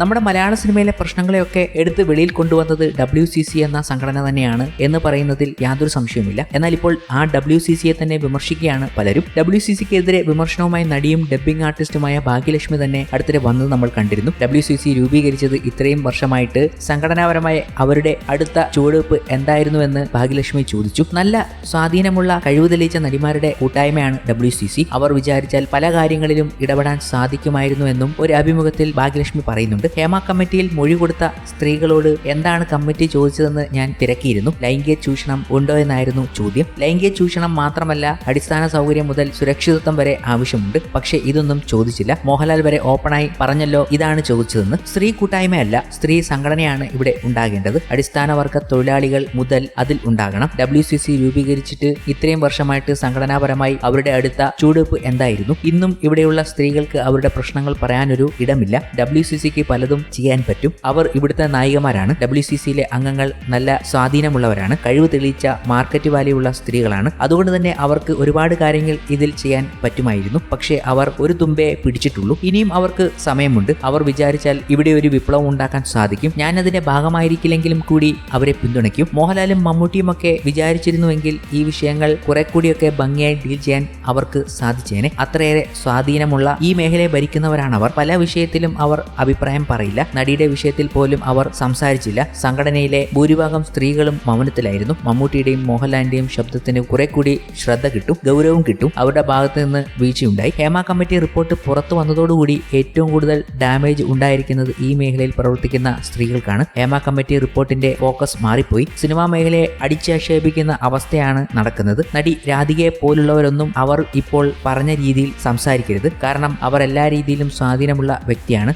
നമ്മുടെ മലയാള സിനിമയിലെ പ്രശ്നങ്ങളെയൊക്കെ എടുത്ത് വെളിയിൽ കൊണ്ടുവന്നത് ഡബ്ല്യു സി സി എന്ന സംഘടന തന്നെയാണ് എന്ന് പറയുന്നതിൽ യാതൊരു സംശയവുമില്ല. എന്നാൽ ഇപ്പോൾ ആ ഡബ്ല്യു സി സിയെ തന്നെ വിമർശിക്കുകയാണ് പലരും. ഡബ്ല്യു സി സിക്കെതിരെ വിമർശനവുമായി നടിയും ഡബ്ബിംഗ് ആർട്ടിസ്റ്റുമായ ഭാഗ്യലക്ഷ്മി തന്നെ അടുത്തിടെ വന്നത് നമ്മൾ കണ്ടിരുന്നു. ഡബ്ല്യു സി സി രൂപീകരിച്ചത് ഇത്രയും വർഷമായിട്ട് സംഘടനാപരമായ അവരുടെ അടുത്ത ചുവടുവെപ്പ് എന്തായിരുന്നുവെന്ന് ഭാഗ്യലക്ഷ്മി ചോദിച്ചു. നല്ല സ്വാധീനമുള്ള കഴിവ് തെളിയിച്ച നടിമാരുടെ കൂട്ടായ്മയാണ് ഡബ്ല്യു സി സി അവർ വിചാരിച്ചാൽ പല കാര്യങ്ങളിലും ഇടപെടാൻ സാധിക്കുമായിരുന്നു എന്നും ഒരു അഭിമുഖത്തിൽ ഭാഗ്യലക്ഷ്മി പറയുന്നുണ്ട്. ഹേമ കമ്മിറ്റിയിൽ മൊഴി കൊടുത്ത സ്ത്രീകളോട് എന്താണ് കമ്മിറ്റി ചോദിച്ചതെന്ന് ഞാൻ തിരക്കിയിരുന്നു. ലൈംഗിക ചൂഷണം ഉണ്ടോ എന്നായിരുന്നു ചോദ്യം. ലൈംഗിക ചൂഷണം മാത്രമല്ല അടിസ്ഥാന സൗകര്യം മുതൽ സുരക്ഷിതത്വം വരെ ആവശ്യമുണ്ട്. പക്ഷേ ഇതൊന്നും ചോദിച്ചില്ല. മോഹൻലാൽ വരെ ഓപ്പണായി പറഞ്ഞല്ലോ ഇതാണ് ചോദിച്ചതെന്ന്. സ്ത്രീ കൂട്ടായ്മയല്ല സ്ത്രീ സംഘടനയാണ് ഇവിടെ ഉണ്ടാകേണ്ടത്. അടിസ്ഥാന വർഗ തൊഴിലാളികൾ മുതൽ അതിൽ ഉണ്ടാകണം. ഡബ്ല്യു സി സി രൂപീകരിച്ചിട്ട് ഇത്രയും വർഷമായിട്ട് സംഘടനാപരമായി അവരുടെ അടുത്ത ചൂടുവെപ്പ് എന്തായിരുന്നു? ഇന്നും ഇവിടെയുള്ള സ്ത്രീകൾക്ക് അവരുടെ പ്രശ്നങ്ങൾ പറയാനൊരു ഇടമില്ല. ഡബ്ല്യു സി സിക്ക് പലതും ചെയ്യാൻ പറ്റും. അവർ ഇവിടുത്തെ നായികമാരാണ്. ഡബ്ല്യു സി സിയിലെ അംഗങ്ങൾ നല്ല സ്വാധീനമുള്ളവരാണ്. കഴിവ് തെളിയിച്ച മാർക്കറ്റ് വാല്യൂ ഉള്ള സ്ത്രീകളാണ്. അതുകൊണ്ട് തന്നെ അവർക്ക് ഒരുപാട് കാര്യങ്ങൾ ഇതിൽ ചെയ്യാൻ പറ്റുമായിരുന്നു. പക്ഷേ അവർ ഒരു തുമ്പയെ പിടിച്ചിട്ടുള്ളൂ. ഇനിയും അവർക്ക് സമയമുണ്ട്. അവർ വിചാരിച്ചാൽ ഇവിടെ ഒരു വിപ്ലവം ഉണ്ടാക്കാൻ സാധിക്കും. ഞാൻ അതിന്റെ ഭാഗമായിരിക്കില്ലെങ്കിലും കൂടി അവരെ പിന്തുണയ്ക്കും. മോഹൻലാലും മമ്മൂട്ടിയും ഒക്കെ വിചാരിച്ചിരുന്നുവെങ്കിൽ ഈ വിഷയങ്ങൾ കുറെ കൂടിയൊക്കെ ഭംഗിയായി ഡീൽ ചെയ്യാൻ അവർക്ക് സാധിച്ചേനെ. അത്രയേറെ സ്വാധീനമുള്ള ഈ മേഖലയെ ഭരിക്കുന്നവരാണ് അവർ പല വിഷയത്തിലും അവർ അഭിപ്രായം പറയില്ല. നടിയുടെ വിഷയത്തിൽ പോലും അവർ സംസാരിച്ചില്ല. സംഘടനയിലെ ഭൂരിഭാഗം സ്ത്രീകളും മൗനത്തിലായിരുന്നു. മമ്മൂട്ടിയുടെയും മോഹൻലാലിന്റെയും ശബ്ദത്തിന് കുറെ കൂടി ശ്രദ്ധ കിട്ടും ഗൗരവം കിട്ടും. അവരുടെ ഭാഗത്ത് നിന്ന് വീഴ്ചയുണ്ടായി. ഹേമ കമ്മിറ്റി റിപ്പോർട്ട് പുറത്തു വന്നതോടുകൂടി ഏറ്റവും കൂടുതൽ ഡാമേജ് ഉണ്ടായിരിക്കുന്നത് ഈ മേഖലയിൽ പ്രവർത്തിക്കുന്ന സ്ത്രീകൾക്കാണ്. ഹേമ കമ്മിറ്റി റിപ്പോർട്ടിന്റെ ഫോക്കസ് മാറിപ്പോയി. സിനിമാ മേഖലയെ അടിച്ചാക്ഷേപിക്കുന്ന അവസ്ഥയാണ് നടക്കുന്നത്. നടി രാധികയെ പോലുള്ളവരൊന്നും അവർ ഇപ്പോൾ പറഞ്ഞ രീതിയിൽ സംസാരിക്കരുത്. കാരണം അവർ എല്ലാ രീതിയിലും സ്വാധീനമുള്ള വ്യക്തിയാണ്.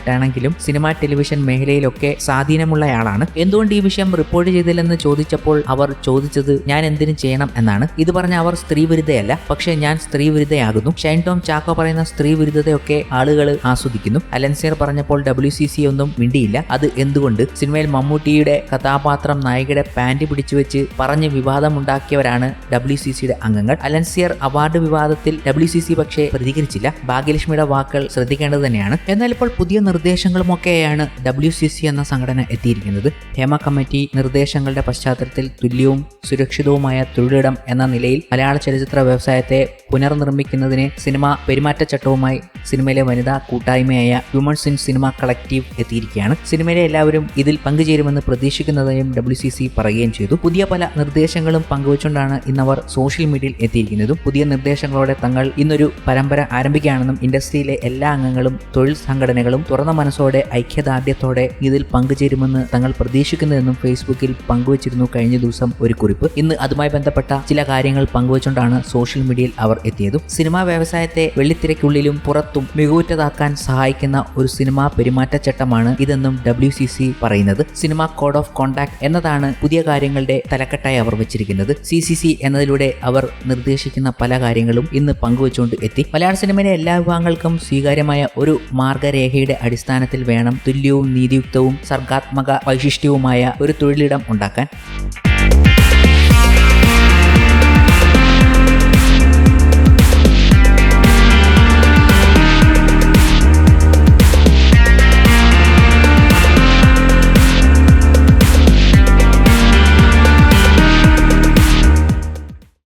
രാഷ്ട്രീയപരമായിട്ടാണെങ്കിലും സിനിമ ടെലിവിഷൻ മേഖലയിലൊക്കെ സ്വാധീനമുള്ളയാളാണ്. എന്തുകൊണ്ട് ഈ വിഷയം റിപ്പോർട്ട് ചെയ്തില്ലെന്ന് ചോദിച്ചപ്പോൾ അവർ ചോദിച്ചത് ഞാൻ എന്തിനു ചെയ്യണം എന്നാണ്. ഇത് പറഞ്ഞ അവർ സ്ത്രീ വിരുദ്ധയല്ല പക്ഷേ ഞാൻ സ്ത്രീ വിരുദ്ധയാകുന്നു. ഷൈൻ ടോം ചാക്കോ പറയുന്ന സ്ത്രീ വിരുദ്ധതയൊക്കെ ആളുകൾ ആസ്വദിക്കുന്നു. അലൻസിയർ പറഞ്ഞപ്പോൾ ഡബ്ല്യു സി സി ഒന്നും മിണ്ടിയില്ല. അത് എന്തുകൊണ്ട്? സിനിമയിൽ മമ്മൂട്ടിയുടെ കഥാപാത്രം നായികയുടെ പാന്റ് പിടിച്ചു വെച്ച് പറഞ്ഞ് വിവാദമുണ്ടാക്കിയവരാണ് ഡബ്ല്യു സി സിയുടെ അംഗങ്ങൾ. അലൻസിയർ അവാർഡ് വിവാദത്തിൽ ഡബ്ല്യു സി സി പക്ഷേ പ്രതികരിച്ചില്ല. ഭാഗ്യലക്ഷ്മിയുടെ വാക്കുകൾ ശ്രദ്ധിക്കേണ്ടത് തന്നെയാണ്. എന്നാൽ ഇപ്പോൾ പുതിയ നിർദ്ദേശങ്ങളുമൊക്കെയാണ് ഡബ്ല്യു സി സി എന്ന സംഘടന എത്തിയിരിക്കുന്നത്. ഹേമ കമ്മിറ്റി നിർദ്ദേശങ്ങളുടെ പശ്ചാത്തലത്തിൽ തുല്യവും സുരക്ഷിതവുമായ തൊഴിലിടം എന്ന നിലയിൽ മലയാള ചലച്ചിത്ര വ്യവസായത്തെ പുനർനിർമ്മിക്കുന്നതിന് സിനിമ പെരുമാറ്റച്ചട്ടവുമായി സിനിമയിലെ വനിതാ കൂട്ടായ്മയായ ഹ്യൂമൻസ് ഇൻ സിനിമ കളക്റ്റീവ് എത്തിയിരിക്കുകയാണ്. സിനിമയിലെ എല്ലാവരും ഇതിൽ പങ്കുചേരുമെന്ന് പ്രതീക്ഷിക്കുന്നതായും ഡബ്ല്യു സി സി പറയുകയും ചെയ്തു. പുതിയ പല നിർദ്ദേശങ്ങളും പങ്കുവച്ചുകൊണ്ടാണ് ഇന്നവർ സോഷ്യൽ മീഡിയയിൽ എത്തിയിരിക്കുന്നതും. പുതിയ നിർദ്ദേശങ്ങളോടെ തങ്ങൾ ഇന്നൊരു പരമ്പര ആരംഭിക്കുകയാണെന്നും ഇൻഡസ്ട്രിയിലെ എല്ലാ അംഗങ്ങളും തൊഴിൽ സംഘടനകളും തുറന്ന മനസ്സോടെ ഐക്യദാർഢ്യത്തോടെ ഇതിൽ പങ്കുചേരുമെന്ന് തങ്ങൾ പ്രതീക്ഷിക്കുന്നതെന്നും ഫേസ്ബുക്കിൽ പങ്കുവച്ചിരുന്നു കഴിഞ്ഞ ദിവസം ഒരു കുറിപ്പ്. ഇന്ന് അതുമായി ബന്ധപ്പെട്ട ചില കാര്യങ്ങൾ പങ്കുവച്ചുകൊണ്ടാണ് സോഷ്യൽ മീഡിയയിൽ അവർ എത്തിയതും. സിനിമാ വ്യവസായത്തെ വെള്ളിത്തിരക്കുള്ളിലും പുറത്തും മികവുറ്റതാക്കാൻ സഹായിക്കുന്ന ഒരു സിനിമാ പെരുമാറ്റച്ചട്ടമാണ് ഇതെന്നും ഡബ്ല്യു സി സി പറയുന്നത്. സിനിമ കോഡ് ഓഫ് കോണ്ടാക്ട് എന്നതാണ് പുതിയ കാര്യങ്ങളുടെ തലക്കെട്ടായി അവർ വെച്ചിരിക്കുന്നത്. സി സി സി എന്നതിലൂടെ അവർ നിർദ്ദേശിക്കുന്ന പല കാര്യങ്ങളും ഇന്ന് പങ്കുവച്ചുകൊണ്ട് എത്തി. മലയാള സിനിമയിലെ എല്ലാ വിഭാഗങ്ങൾക്കും സ്വീകാര്യമായ ഒരു മാർഗരേഖയുടെ അടിസ്ഥാനത്തിൽ വേണം തുല്യവും നീതിയുക്തവും സർഗാത്മക വൈശിഷ്ട്യവുമായ ഒരു തൊഴിലിടം ഉണ്ടാക്കാൻ.